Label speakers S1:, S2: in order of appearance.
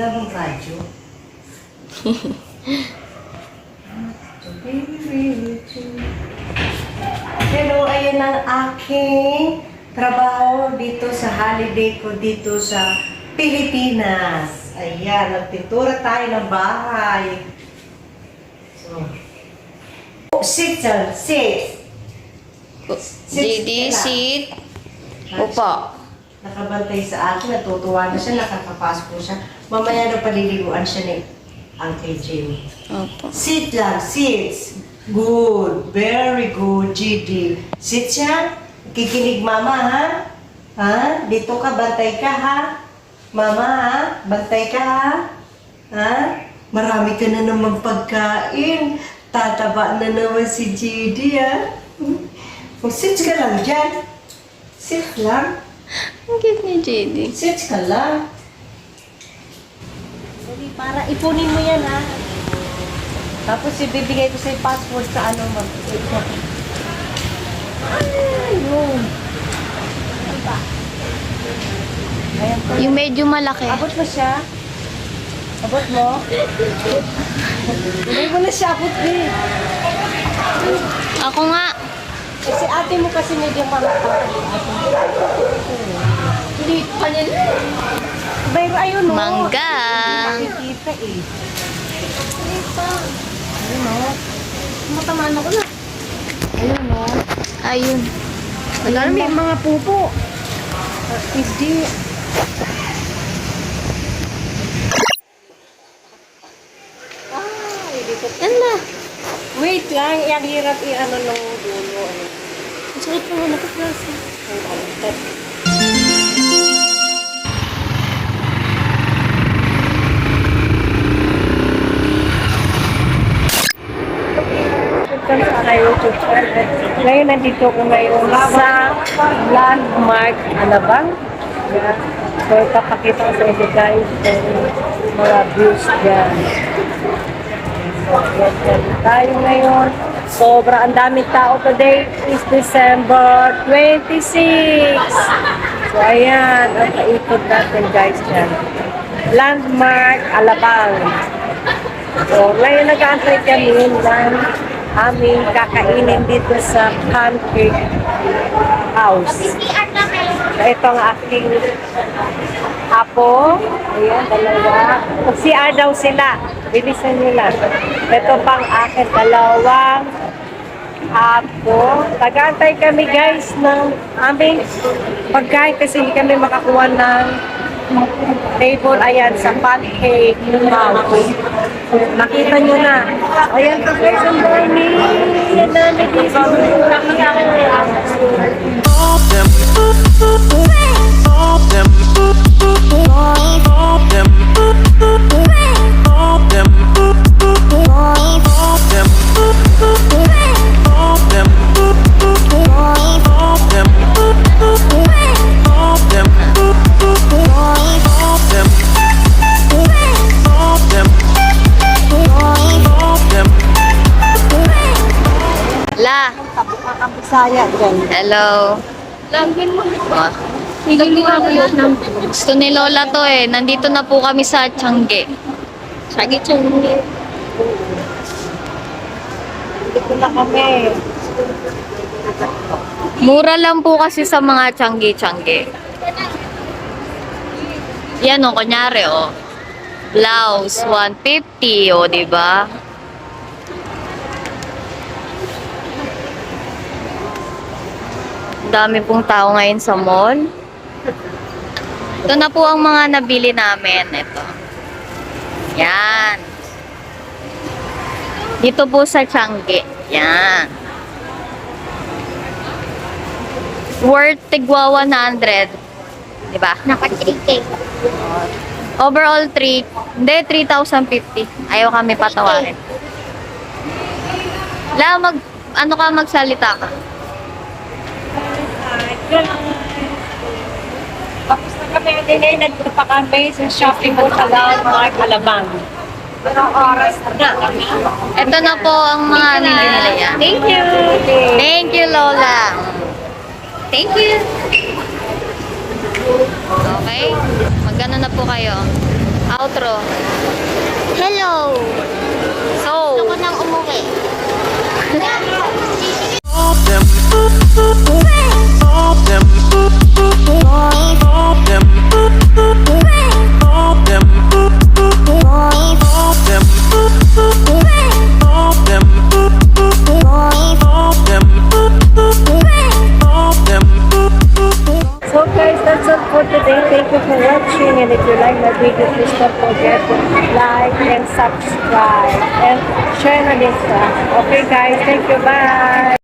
S1: Wala bang radyo? Hello, ayan ang aking trabaho dito sa holiday ko dito sa Pilipinas. Ayan, nagpintura tayo ng bahay. So, sit sir, sit.
S2: GD, sit. Upo.
S1: Nakabantay sa akin, natutuwa na siya, nakakapasok po siya. Mamaya na paliliguan siya ni Uncle Jimmy.
S2: Opo.
S1: Sit lang, sit. Good, very good, GD. Sit siya. Kikinig mama, ha? Ha? Dito ka, bantay ka, ha? Mama, ha? Bantay ka, ha? Ha? Marami ka na naman pagkain. Tataba na naman si GD, ha? Hmm? Sit ka lang dyan. Sit lang.
S2: Ang cute ni JD.
S1: Sit ka lang. Sorry, para ipunin mo yan, ha? Tapos ibibigay ko sa passport sa ano, mag. Ano ba? Ayan po.
S2: Yung medyo malaki.
S1: Abot mo siya. Abot mo. Hindi mo na siya abot, eh.
S2: Ako nga.
S1: Kasi ate mo kasi medyo malaki. Hindi, kanyan. Pero ayun, no.
S2: Mangga.
S1: Hindi makikita, eh. Ayun, no. Matamaan ako na. Ayun, no.
S2: Ayun.
S1: Wala may mga pupo. Hindi. Dito.
S2: Yan na.
S1: Wait lang, yung hirap i-ano nung dulo. Ano.
S2: Ang sakit mo na kaklase.
S1: Ang alter. Ngayon nandito ko ngayon sa landmark Alabang. Yan. So ipapakita ko sa inyo guys yung mga views dyan. So yan. tayo ngayon. Sobra ang daming tao today is December 26. So ayan, ang paikot natin guys dyan. Landmark Alabang. So, ngayon nag-aantay kami ng aming kakainin dito sa pancake house. Ito ang aking apo. Ayan, dalawa. Mag-CR daw sila. Bilisan nila. Ito pang akin, dalawang apo. Nag-aantay kami guys ng aming pagkain kasi hindi kami makakuha ng table ayan sa pancake house. Nakita nyo na. Ayan po guys, ang dami. Ang dami dito.
S3: All them,
S1: Bisaya dyan.
S2: Hello. Lagyan mo. Gusto ni Lola to eh. Nandito na po kami sa Tiangge.
S1: Sagi Changi. Dito na kami.
S2: Mura lang po kasi sa mga Tiangge-Tiangge. Yan o, kunyari o. Blouse, 150 o, di Dami pong tao ngayon sa mall. Ito na po ang mga nabili namin. Ito. Yan. Dito po sa Tiangge. Yan. Worth tigwa 100. Di ba?
S4: Naka 3K.
S2: Overall 3. Hindi, 3,050. Ayaw kami patawarin. La, mag, ano ka magsalita ka?
S1: Tapos na kami din ay nagpunta kami sa shopping mall sa Laon Alabang. Anong oras na?
S2: Ito na po ang mga nilalaya.
S1: Thank you!
S2: Thank you, Lola! Thank you! Okay? Magano na po kayo?
S5: Outro.
S2: Hello!
S5: So,
S2: gusto ko nang umuwi.
S3: like and subscribe and share na din Okay guys, thank you. Bye!